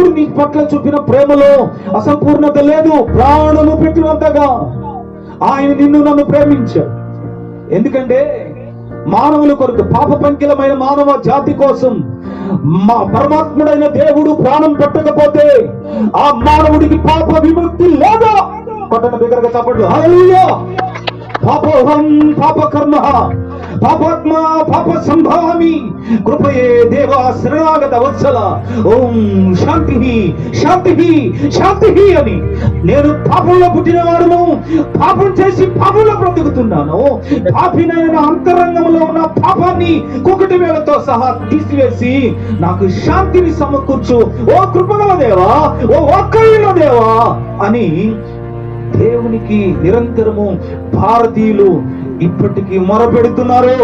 దేవుడు నీ పట్ల చూపిన ప్రేమలో అసంపూర్ణత లేదు. ప్రాణము పెట్టినంతగా ఆయన నిన్ను నన్ను ప్రేమించాడు. ఎందుకంటే మానవుల కొరకు పాప పంకిలమైన మానవ జాతి కోసం మా పరమాత్ముడైన దేవుడు ప్రాణం పెట్టకపోతే ఆ మానవుడికి పాప విముక్తి లేదా? పట్టణ బిగ్గరగా చెప్పడు. పాప పాప కర్మ. పాపాత్మ పాప సంభామి కృపయే దేవా శరణాగత వత్సల ఓం శాంతి శాంతి శాంతి అని। నేను పాపంలో పుట్టినవాడును పాపం చేసి పాపంలో బ్రతుకుతున్నాను. పాపినైన అంతరంగంలో ఉన్న పాపాన్ని కుకటి వేలతో సహా తీసివేసి నాకు శాంతిని సమకూర్చు. ఓ కృపగల దేవా ఓ ఒక్కళ్ళ దేవా అని దేవునికి నిరంతరము భారతీయులు ఇప్పటికీ మొరపెడుతున్నారు.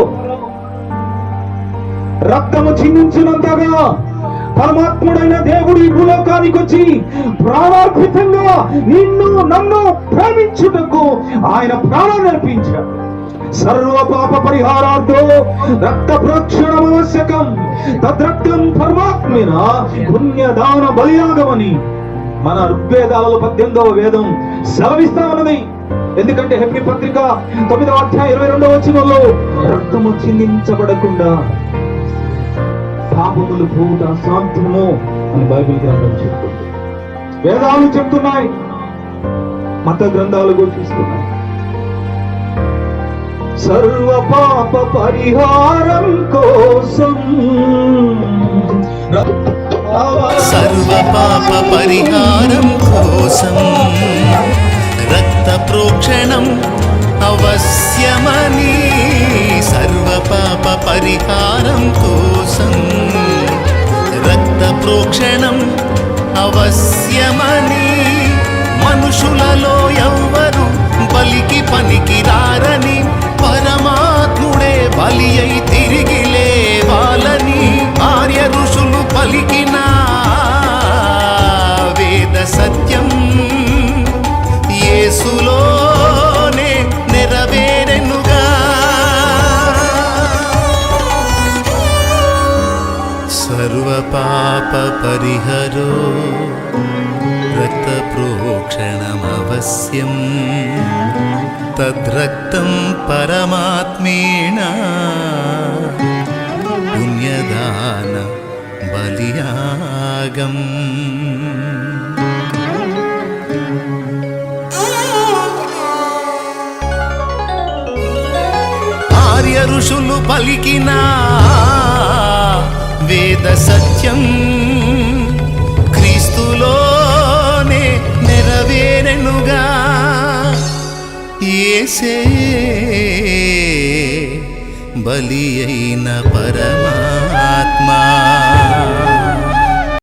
రక్తము చిందించినంతగా పరమాత్ముడైన దేవుడు ఈ భూలోకానికి వచ్చి ప్రాణార్పితంగా నిన్ను నన్ను ప్రేమించుటకు ఆయన ప్రాణాన్ని అర్పించాడు. సర్వ పాప పరిహారార్థో రక్త ప్రోక్షణం ఆవశ్యకం. తద్రక్తం పరమాత్మేన పుణ్యదాన బలియాగమని మన ఋగ్వేదాలలో పద్దెనిమిదవ వేదం సెలవిస్తా ఉన్నది ఎందుకంటే హెబ్రి పత్రిక తొమ్మిదవ అధ్యాయం ఇరవై రెండవ వచనంలో రక్తము చిందించబడకుండా పాపములు భూత శాంతము అని బైబిల్ గ్రంథం చెప్తుంది. వేదాలు చెప్తున్నాయి. మత గ్రంథాలు ఘోషిస్తున్నాయి సర్వ పాప పరిహారం కోసం పాప పరిహారం కోసం రక్త ప్రోక్షణం అవశ్యమని సర్వ పాప పరిహారం కోసం రక్త ప్రోక్షణం అవశ్యమని మనుషులలో ఎవ్వరు బలికి పనికి రారని పరమాత్ముడే బలి అయి తిరిగి లేవాలని ఆర్య ఋషులు పలికినా సర్వ పాప పరిహరో రక్త ప్రోక్షణమవశ్యం తద్రక్తం పరమాత్మేణ పుణ్యదాన బలియాగం ఆర్య ఋషులు పలికిన వేద సత్యం క్రీస్తులోనే నెరవేరెనుగా ఏసే బలి అయిన పరమాత్మా.